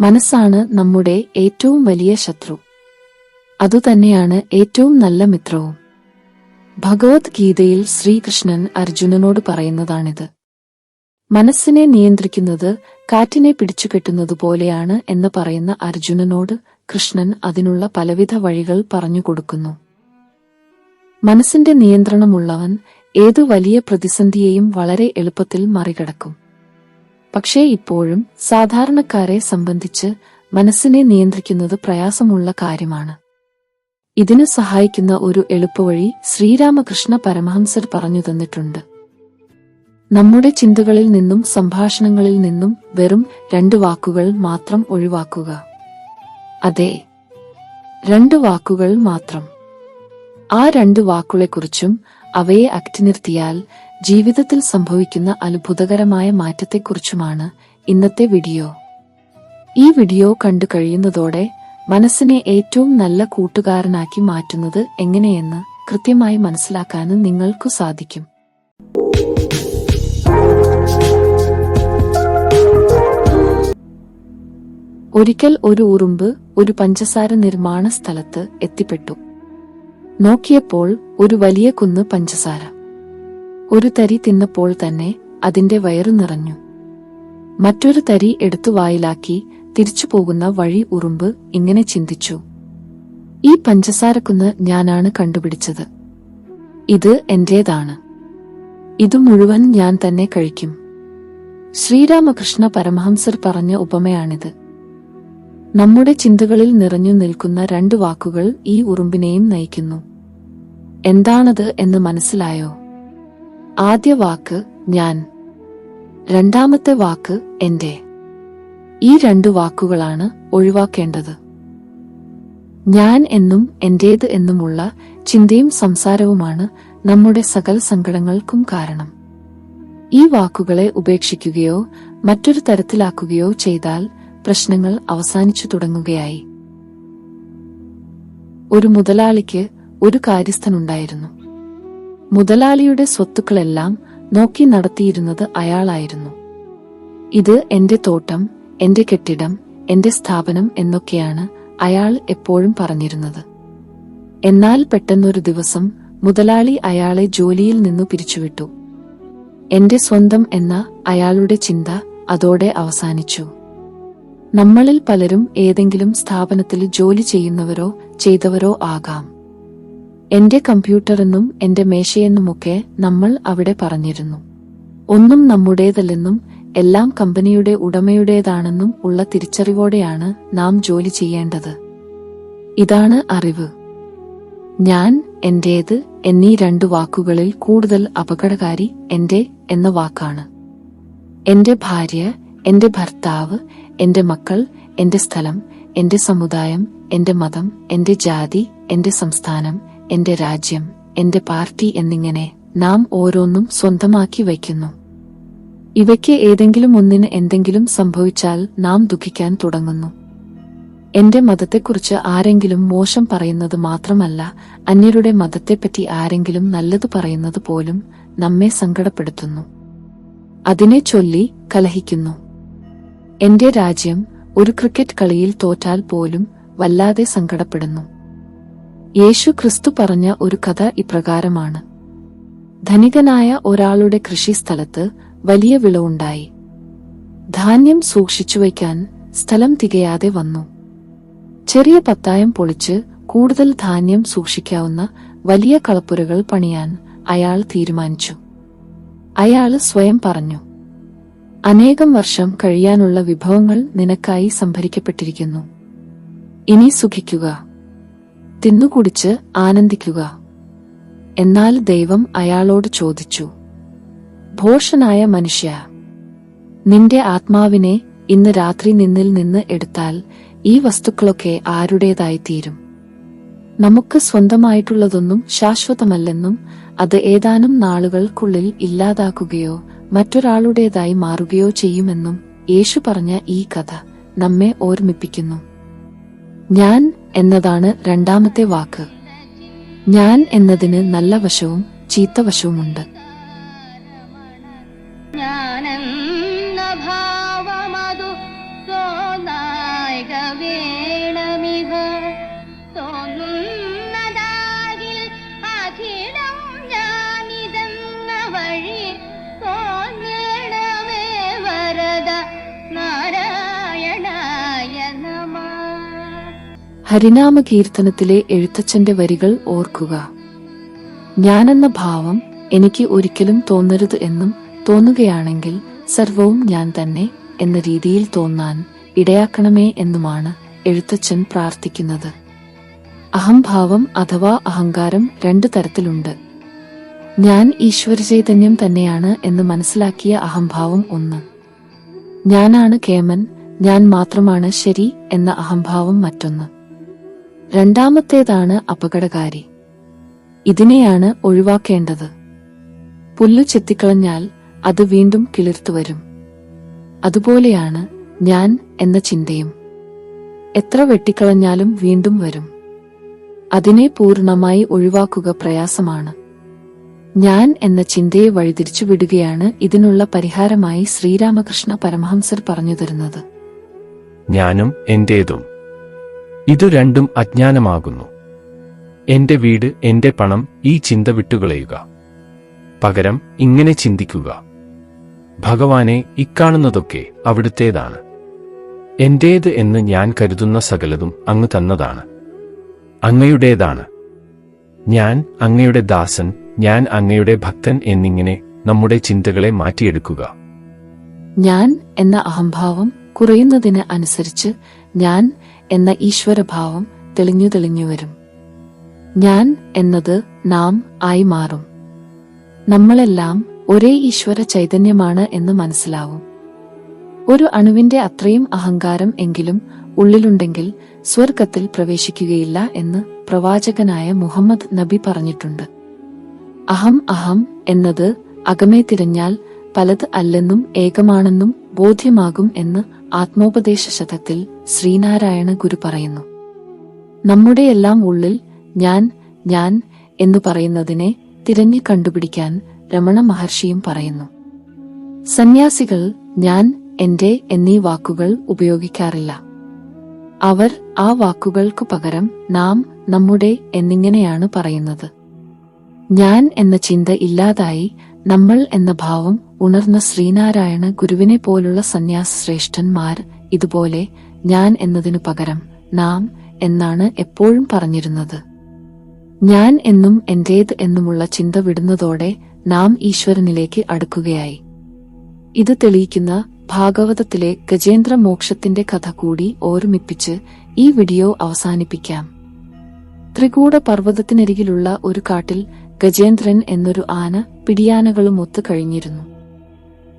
മനസ്സാണ് നമ്മുടെ ഏറ്റവും വലിയ ശത്രു. അതുതന്നെയാണ് ഏറ്റവും നല്ല മിത്രവും. ഭഗവത്ഗീതയിൽ ശ്രീകൃഷ്ണൻ അർജുനനോട് പറയുന്നതാണിത്. മനസ്സിനെ നിയന്ത്രിക്കുന്നത് കാറ്റിനെ പിടിച്ചുകെട്ടുന്നതുപോലെയാണ് എന്ന് പറയുന്ന അർജുനനോട് കൃഷ്ണൻ അതിനുള്ള പലവിധ വഴികൾ പറഞ്ഞുകൊടുക്കുന്നു മനസ്സിന്റെ നിയന്ത്രണമുള്ളവൻ ഏതു വലിയ പ്രതിസന്ധിയെയും വളരെ എളുപ്പത്തിൽ മറികടക്കും. പക്ഷേ ഇപ്പോഴും സാധാരണക്കാരെ സംബന്ധിച്ച് മനസ്സിനെ നിയന്ത്രിക്കുന്നത് പ്രയാസമുള്ള കാര്യമാണ്. ഇതിന് സഹായിക്കുന്ന ഒരു എളുപ്പവഴി ശ്രീരാമകൃഷ്ണ പരമഹംസർ പറഞ്ഞു തന്നിട്ടുണ്ട്. നമ്മുടെ ചിന്തകളിൽ നിന്നും സംഭാഷണങ്ങളിൽ നിന്നും വെറും രണ്ട് വാക്കുകൾ മാത്രം ഒഴിവാക്കുക. അതെ രണ്ട് വാക്കുകൾ മാത്രം. ആ രണ്ട് വാക്കുകളെക്കുറിച്ചും അവയെ അക്റ്റിനിർത്തിയാൽ ജീവിതത്തിൽ സംഭവിക്കുന്ന അത്ഭുതകരമായ മാറ്റത്തെക്കുറിച്ചുമാണ് ഇന്നത്തെ വീഡിയോ. ഈ വീഡിയോ കണ്ടു കഴിയുന്നതോടെ മനസ്സിനെ ഏറ്റവും നല്ല കൂട്ടുകാരനാക്കി മാറ്റുന്നത് എങ്ങനെയെന്ന് കൃത്യമായി മനസ്സിലാക്കാനും നിങ്ങൾക്കു സാധിക്കും. ഒരിക്കൽ ഒരു ഉറുമ്പ് ഒരു പഞ്ചസാര നിർമ്മാണ സ്ഥലത്ത് എത്തിപ്പെട്ടു. നോക്കിയപ്പോൾ ഒരു വലിയ കുന്ന് പഞ്ചസാര. ഒരു തരി തിന്നപ്പോൾ തന്നെ അതിന്റെ വയറു നിറഞ്ഞു. മറ്റൊരു തരി എടുത്തു വായിലാക്കി തിരിച്ചു പോകുന്ന വഴി ഉറുമ്പ് ഇങ്ങനെ ചിന്തിച്ചു. ഈ പഞ്ചസാരക്കുന്ന് ഞാനാണ് കണ്ടുപിടിച്ചത്. ഇത് എന്റേതാണ്. ഇത് മുഴുവൻ ഞാൻ തന്നെ കഴിക്കും. ശ്രീരാമകൃഷ്ണ പരമഹംസർ പറഞ്ഞ ഉപമയാണിത്. നമ്മുടെ ചിന്തകളിൽ നിറഞ്ഞു നിൽക്കുന്ന രണ്ട് വാക്കുകൾ ഈ ഉറുമ്പിനെയും നയിക്കുന്നു. എന്താണത് എന്ന് മനസ്സിലായോ? ആദ്യ വാക്ക് ഞാൻ. രണ്ടാമത്തെ വാക്ക് എന്റെ ഈ രണ്ടു വാക്കുകളാണ് ഒഴിവാക്കേണ്ടത്. ഞാൻ എന്നും എന്റേത് എന്നുമുള്ള ചിന്തയും സംസാരവുമാണ് നമ്മുടെ സകല സങ്കടങ്ങൾക്കും കാരണം. ഈ വാക്കുകളെ ഉപേക്ഷിക്കുകയോ മറ്റൊരു തരത്തിലാക്കുകയോ ചെയ്താൽ പ്രശ്നങ്ങൾ അവസാനിച്ചു തുടങ്ങുകയായി. ഒരു മുതലാളിക്ക് ഒരു കാര്യസ്ഥനുണ്ടായിരുന്നു. മുതലാളിയുടെ സ്വത്തുക്കളെല്ലാം നോക്കി നടത്തിയിരുന്നത് അയാളായിരുന്നു. ഇത് എന്റെ തോട്ടം എന്റെ കെട്ടിടം എന്റെ സ്ഥാപനം എന്നൊക്കെയാണ് അയാൾ എപ്പോഴും പറഞ്ഞിരുന്നത്. എന്നാൽ പെട്ടെന്നൊരു ദിവസം മുതലാളി അയാളെ ജോലിയിൽ നിന്നു പിരിച്ചുവിട്ടു. എന്റെ സ്വന്തം എന്ന അയാളുടെ ചിന്ത അതോടെ അവസാനിച്ചു. നമ്മളിൽ പലരും ഏതെങ്കിലും സ്ഥാപനത്തിൽ ജോലി ചെയ്യുന്നവരോ ചെയ്തവരോ ആകാം. എന്റെ കമ്പ്യൂട്ടറെന്നും എന്റെ മേശയെന്നുമൊക്കെ നമ്മൾ അവിടെ പറഞ്ഞിരുന്നു. ഒന്നും നമ്മുടേതല്ലെന്നും എല്ലാം കമ്പനിയുടെ ഉടമയുടേതാണെന്നും ഉള്ള തിരിച്ചറിവോടെയാണ് നാം ജോലി ചെയ്യേണ്ടത്. ഇതാണ് അറിവ്. ഞാൻ എന്റേത് എന്നീ രണ്ടു വാക്കുകളിൽ കൂടുതൽ അപകടകാരി എന്റെ എന്ന വാക്കാണ്. എന്റെ ഭാര്യ എന്റെ ഭർത്താവ് എന്റെ മക്കൾ എന്റെ സ്ഥലം എന്റെ സമുദായം എന്റെ മതം എന്റെ ജാതി എന്റെ സംസ്ഥാനം എന്റെ രാജ്യം എന്റെ പാർട്ടി എന്നിങ്ങനെ നാം ഓരോന്നും സ്വന്തമാക്കി വയ്ക്കുന്നു. ഇവയ്ക്ക് ഏതെങ്കിലും ഒന്നിന് എന്തെങ്കിലും സംഭവിച്ചാൽ നാം ദുഃഖിക്കാൻ തുടങ്ങുന്നു. എന്റെ മതത്തെക്കുറിച്ച് ആരെങ്കിലും മോശം പറയുന്നത് മാത്രമല്ല അന്യരുടെ മതത്തെപ്പറ്റി ആരെങ്കിലും നല്ലത് പറയുന്നത് പോലും നമ്മെ സങ്കടപ്പെടുത്തുന്നു. അതിനെ ചൊല്ലി കലഹിക്കുന്നു. എന്റെ രാജ്യം ഒരു ക്രിക്കറ്റ് കളിയിൽ തോറ്റാൽ പോലും വല്ലാതെ സങ്കടപ്പെടുന്നു. യേശു ക്രിസ്തു പറഞ്ഞ ഒരു കഥ ഇപ്രകാരമാണ്. ധനികനായ ഒരാളുടെ കൃഷിസ്ഥലത്ത് വലിയ വിളവുണ്ടായി. ധാന്യം സൂക്ഷിച്ചു വയ്ക്കാൻ സ്ഥലം തികയാതെ വന്നു. ചെറിയ പത്തായം പൊളിച്ച് കൂടുതൽ ധാന്യം സൂക്ഷിക്കാവുന്ന വലിയ കളപ്പുരകൾ പണിയാൻ അയാൾ തീരുമാനിച്ചു. അയാൾ സ്വയം പറഞ്ഞു അനേകം വർഷം കഴിയാനുള്ള വിഭവങ്ങൾ നിനക്കായി സംഭരിക്കപ്പെട്ടിരിക്കുന്നു. ഇനി സുഖിക്കുക. തിന്നുകുടിച്ച് ആനന്ദിക്കുക. എന്നാൽ ദൈവം അയാളോട് ചോദിച്ചു ഭോഷനായ മനുഷ്യ നിന്റെ ആത്മാവിനെ ഇന്ന് രാത്രി നിന്നിൽ നിന്ന് എടുത്താൽ ഈ വസ്തുക്കളൊക്കെ ആരുടേതായിത്തീരും? നമുക്ക് സ്വന്തമായിട്ടുള്ളതൊന്നും ശാശ്വതമല്ലെന്നും അത് ഏതാനും നാളുകൾക്കുള്ളിൽ ഇല്ലാതാക്കുകയോ മറ്റൊരാളുടേതായി മാറുകയോ ചെയ്യുമെന്നും യേശു പറഞ്ഞ ഈ കഥ നമ്മെ ഓർമ്മിപ്പിക്കുന്നു. ഞാൻ എന്നതാണ് രണ്ടാമത്തെ വാക്ക്. ഞാൻ എന്നതിന് നല്ല വശവും ചീത്ത വശവുമുണ്ട്. ജ്ഞാനെന്ന ഹരിനാമ കീർത്തനത്തിലെ എഴുത്തച്ഛന്റെ വരികൾ ഓർക്കുക. ഞാനെന്ന ഭാവം എനിക്ക് ഒരിക്കലും തോന്നരുത് എന്നും തോന്നുകയാണെങ്കിൽ സർവവും ഞാൻ തന്നെ എന്ന രീതിയിൽ തോന്നാൻ ഇടയാക്കണമേ എന്നുമാണ് എഴുത്തച്ഛൻ പ്രാർത്ഥിക്കുന്നത്. അഹംഭാവം അഥവാ അഹങ്കാരം രണ്ടു തരത്തിലുണ്ട്. ഞാൻ ഈശ്വരചൈതന്യം തന്നെയാണ് എന്ന് മനസ്സിലാക്കിയ അഹംഭാവം ഒന്ന്. ഞാനാണ് കേമൻ ഞാൻ മാത്രമാണ് ശരി എന്ന അഹംഭാവം മറ്റൊന്ന്. രണ്ടാമത്തേതാണ് അപകടകാരി. ഇതിനെയാണ് ഒഴിവാക്കേണ്ടത്. പുല്ലു ചെത്തിക്കളഞ്ഞാൽ അത് വീണ്ടും കിളിർത്തു വരും. അതുപോലെയാണ് ഞാൻ എന്ന ചിന്തയും. എത്ര വെട്ടിക്കളഞ്ഞാലും വീണ്ടും വരും. അതിനെ പൂർണമായി ഒഴിവാക്കുക പ്രയാസമാണ്. ഞാൻ എന്ന ചിന്തയെ വഴിതിരിച്ചു വിടുകയാണ് ഇതിനുള്ള പരിഹാരമായി ശ്രീരാമകൃഷ്ണ പരമഹംസർ പറഞ്ഞു തരുന്നത്. ഞാനും എന്റേതും. ഇതു രണ്ടും അജ്ഞാനമാകുന്നു. എന്റെ വീട് എന്റെ പണം ഈ ചിന്ത വിട്ടുകളയുക. പകരം ഇങ്ങനെ ചിന്തിക്കുക. ഭഗവാനെ ഇക്കാണുന്നതൊക്കെ അവിടുത്തേതാണ്. എന്റേത് എന്ന് ഞാൻ കരുതുന്ന സകലതും അങ്ങ് തന്നതാണ്. അങ്ങയുടേതാണ്. ഞാൻ അങ്ങയുടെ ദാസൻ ഞാൻ അങ്ങയുടെ ഭക്തൻ എന്നിങ്ങനെ നമ്മുടെ ചിന്തകളെ മാറ്റിയെടുക്കുക. ഞാൻ എന്ന അഹംഭാവം കുറയുന്നതിന് അനുസരിച്ച് ഞാൻ എന്ന ഈശ്വരഭാവം തെളിഞ്ഞു തെളിഞ്ഞു വരും. ഞാൻ എന്നത് നാം ആയി മാറും. നമ്മളെല്ലാം ഒരേ ഈശ്വര ചൈതന്യമാണ് എന്ന് മനസ്സിലാവും. ഒരു അണുവിന്റെ അത്രയും അഹങ്കാരം എങ്കിലും ഉള്ളിലുണ്ടെങ്കിൽ സ്വർഗത്തിൽ പ്രവേശിക്കുകയില്ല എന്ന് പ്രവാചകനായ മുഹമ്മദ് നബി പറഞ്ഞിട്ടുണ്ട്. അഹം അഹം എന്നത് അകമേ തിരഞ്ഞാൽ പലത് അല്ലെന്നും ഏകമാണെന്നും ബോധ്യമാകും എന്ന് ആത്മോപദേശ ശതത്തിൽ ശ്രീനാരായണ ഗുരു പറയുന്നു. നമ്മുടെ എല്ലാം ഉള്ളിൽ ഞാൻ ഞാൻ എന്നു പറയുന്നതിനെ തിരഞ്ഞു കണ്ടുപിടിക്കാൻ രമണ മഹർഷിയും പറയുന്നു. സന്യാസികൾ ഞാൻ എന്റെ എന്നീ വാക്കുകൾ ഉപയോഗിക്കാറില്ല. അവർ ആ വാക്കുകൾക്കു പകരം നാം നമ്മുടെ എന്നിങ്ങനെയാണ് പറയുന്നത്. ഞാൻ എന്ന ചിന്ത ഇല്ലാതായി നമ്മൾ എന്ന ഭാവം ഉണർന്ന ശ്രീനാരായണ ഗുരുവിനെ പോലുള്ള സന്യാസ ശ്രേഷ്ഠന്മാർ ഇതുപോലെ ഞാൻ എന്നതിനു പകരം നാം എന്നാണ് എപ്പോഴും പറഞ്ഞിരുന്നത്. ഞാൻ എന്നും എന്റേത് എന്നുമുള്ള ചിന്ത വിടുന്നതോടെ നാം ഈശ്വരനിലേക്ക് അടുക്കുകയായി. ഇത് തെളിയിക്കുന്ന ഭാഗവതത്തിലെ ഗജേന്ദ്ര മോക്ഷത്തിന്റെ കഥ കൂടി ഓർമ്മിപ്പിച്ച് ഈ വീഡിയോ അവസാനിപ്പിക്കാം. ത്രികൂട പർവതത്തിനരികിലുള്ള ഒരു കാട്ടിൽ ഗജേന്ദ്രൻ എന്നൊരു ആന പിടിയാനകളും ഒത്തു കഴിഞ്ഞിരുന്നു.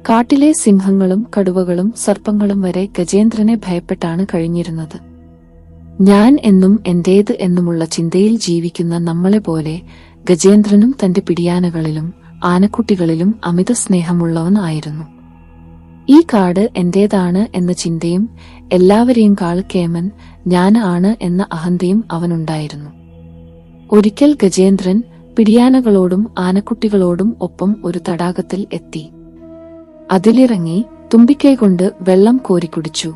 കാട്ടിലെ സിംഹങ്ങളും കടുവകളും സർപ്പങ്ങളും വരെ ഗജേന്ദ്രനെ ഭയപ്പെട്ടാണ് കഴിഞ്ഞിരുന്നത്. ഞാൻ എന്നും എന്റേത് എന്നുമുള്ള ചിന്തയിൽ ജീവിക്കുന്ന നമ്മളെ പോലെ ഗജേന്ദ്രനും തന്റെ പിടിയാനകളിലും ആനക്കുട്ടികളിലും അമിത സ്നേഹമുള്ളവനായിരുന്നു ഈ കാട് എന്റേതാണ് എന്ന ചിന്തയും എല്ലാവരെയും കാളക്കേമൻ ഞാൻ ആണ് എന്ന അഹന്തയും അവനുണ്ടായിരുന്നു. ഒരിക്കൽ ഗജേന്ദ്രൻ പിടിയാനകളോടും ആനക്കുട്ടികളോടും ഒപ്പം ഒരു തടാകത്തിൽ എത്തി. അതിലിറങ്ങി തുമ്പിക്കൈ കൊണ്ട് വെള്ളം കോരി കുടിച്ചു.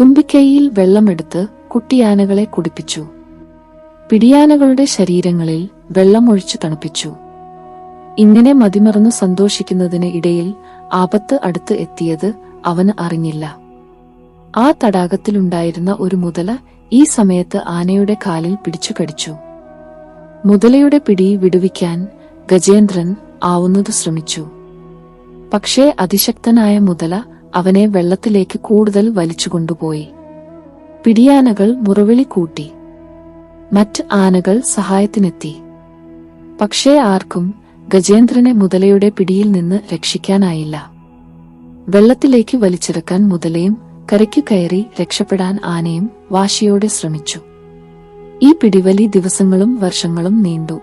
തുമ്പിക്കൈയിൽ വെള്ളമെടുത്ത് കുട്ടിയാനകളെ കുടിപ്പിച്ചു. പിടിയാനകളുടെ ശരീരങ്ങളിൽ വെള്ളം വെള്ളമൊഴിച്ചു തണുപ്പിച്ചു. ഇങ്ങനെ മതിമറന്ന് സന്തോഷിക്കുന്നതിന് ഇടയിൽ ആപത്ത് അടുത്ത് എത്തിയത് അവന് അറിഞ്ഞില്ല. ആ തടാകത്തിലുണ്ടായിരുന്ന ഒരു മുതല ഈ സമയത്ത് ആനയുടെ കാലിൽ പിടിച്ചു കടിച്ചു. മുതലയുടെ പിടി വിടുവിക്കാൻ ഗജേന്ദ്രൻ ആവുന്നത് ശ്രമിച്ചു. പക്ഷേ അതിശക്തനായ മുതല അവനെ വെള്ളത്തിലേക്ക് കൂടുതൽ വലിച്ചുകൊണ്ടുപോയി. പിടിയാനകൾ മുറവിളി കൂട്ടി. മറ്റ് ആനകൾ സഹായത്തിനെത്തി. പക്ഷേ ആർക്കും ഗജേന്ദ്രനെ മുതലയുടെ പിടിയിൽ നിന്ന് രക്ഷിക്കാനായില്ല. വെള്ളത്തിലേക്ക് വലിച്ചിറക്കാൻ മുതലയും കരയ്ക്കു കയറി രക്ഷപ്പെടാൻ ആനയും വാശിയോടെ ശ്രമിച്ചു. ഈ പിടിവലി ദിവസങ്ങളും വർഷങ്ങളും നീണ്ടു.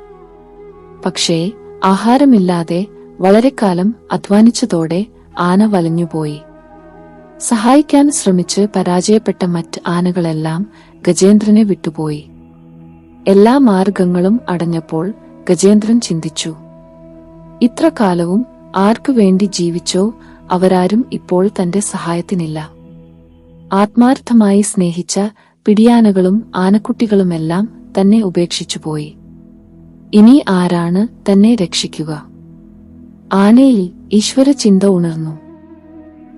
പക്ഷേ ആഹാരമില്ലാതെ വളരെക്കാലം അധ്വാനിച്ചതോടെ ആന വലഞ്ഞുപോയി. സഹായിക്കാൻ ശ്രമിച്ച് പരാജയപ്പെട്ട മറ്റ് ആനകളെല്ലാം ഗജേന്ദ്രനെ വിട്ടുപോയി. എല്ലാ മാർഗങ്ങളും അടഞ്ഞപ്പോൾ ഗജേന്ദ്രൻ ചിന്തിച്ചു ഇത്ര കാലവും ആർക്കു വേണ്ടി ജീവിച്ചോ? അവരാരും ഇപ്പോൾ തന്റെ സഹായത്തിനില്ല. ആത്മാർത്ഥമായി സ്നേഹിച്ച പിടിയാനകളും ആനക്കുട്ടികളുമെല്ലാം തന്നെ ഉപേക്ഷിച്ചുപോയി. ഇനി ആരാണ് തന്നെ രക്ഷിക്കുക? ആനയിൽ ഈശ്വര ചിന്ത ഉണർന്നു.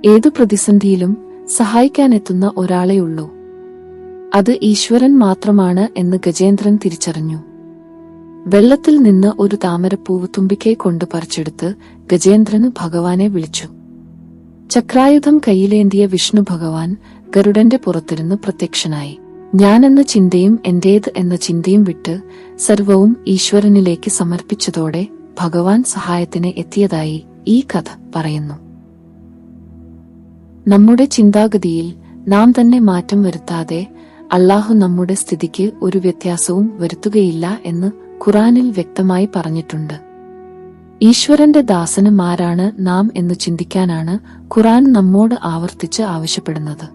ഏതു പ്രതിസന്ധിയിലും സഹായിക്കാനെത്തുന്ന ഒരാളെയുള്ളൂ അത് ഈശ്വരൻ മാത്രമാണ് എന്ന് ഗജേന്ദ്രൻ തിരിച്ചറിഞ്ഞു. വെള്ളത്തിൽ നിന്ന് ഒരു താമരപ്പൂവ് തുമ്പിക്കൈ കൊണ്ട് പറിച്ചെടുത്ത് ഗജേന്ദ്രന് ഭഗവാനെ വിളിച്ചു. ചക്രായുധം കയ്യിലേന്തിയ വിഷ്ണു ഭഗവാൻ ഗരുഡന്റെ പുറത്തിരുന്ന് പ്രത്യക്ഷനായി. ഞാനെന്ന ചിന്തയും എന്റേത് എന്ന ചിന്തയും വിട്ട് സർവവും ഈശ്വരനിലേക്ക് സമർപ്പിച്ചതോടെ ഭഗവാൻ സഹായത്തിന് എത്തിയതായി ഈ കഥ പറയുന്നു. നമ്മുടെ ചിന്താഗതിയിൽ നാം തന്നെ മാറ്റം വരുത്താതെ അള്ളാഹു നമ്മുടെ സ്ഥിതിക്ക് ഒരു വ്യത്യാസവും വരുത്തുകയില്ല എന്ന് ഖുറാനിൽ വ്യക്തമായി പറഞ്ഞിട്ടുണ്ട്. ഈശ്വരന്റെ ദാസനുമാരാണ് നാം എന്ന് ചിന്തിക്കാനാണ് ഖുറാൻ നമ്മോട് ആവർത്തിച്ച് ആവശ്യപ്പെടുന്നത്.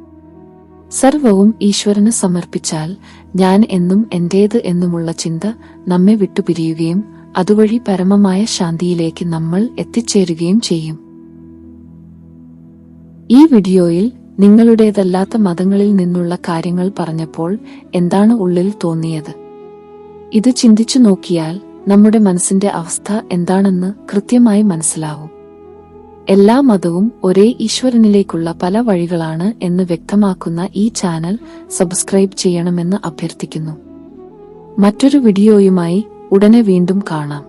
സർവവും ഈശ്വരന് സമർപ്പിച്ചാൽ ഞാൻ എന്നും എന്റേത് എന്നുമുള്ള ചിന്ത നമ്മെ വിട്ടുപിരിയുകയും അതുവഴി പരമമായ ശാന്തിയിലേക്ക് നമ്മൾ എത്തിച്ചേരുകയും ചെയ്യും. ഈ വീഡിയോയിൽ നിങ്ങളുടേതല്ലാത്ത മതങ്ങളിൽ നിന്നുള്ള കാര്യങ്ങൾ പറഞ്ഞപ്പോൾ എന്താണ് ഉള്ളിൽ തോന്നിയത്? ഇത് ചിന്തിച്ചു നോക്കിയാൽ നമ്മുടെ മനസ്സിന്റെ അവസ്ഥ എന്താണെന്ന് കൃത്യമായി മനസ്സിലാവും. എല്ലാ മതവും ഒരേ ഈശ്വരനിലേക്കുള്ള പല വഴികളാണ് എന്ന് വ്യക്തമാക്കുന്ന ഈ ചാനൽ സബ്സ്ക്രൈബ് ചെയ്യണമെന്ന് അഭ്യർത്ഥിക്കുന്നു. മറ്റൊരു വീഡിയോയുമായി ഉടനെ വീണ്ടും കാണാം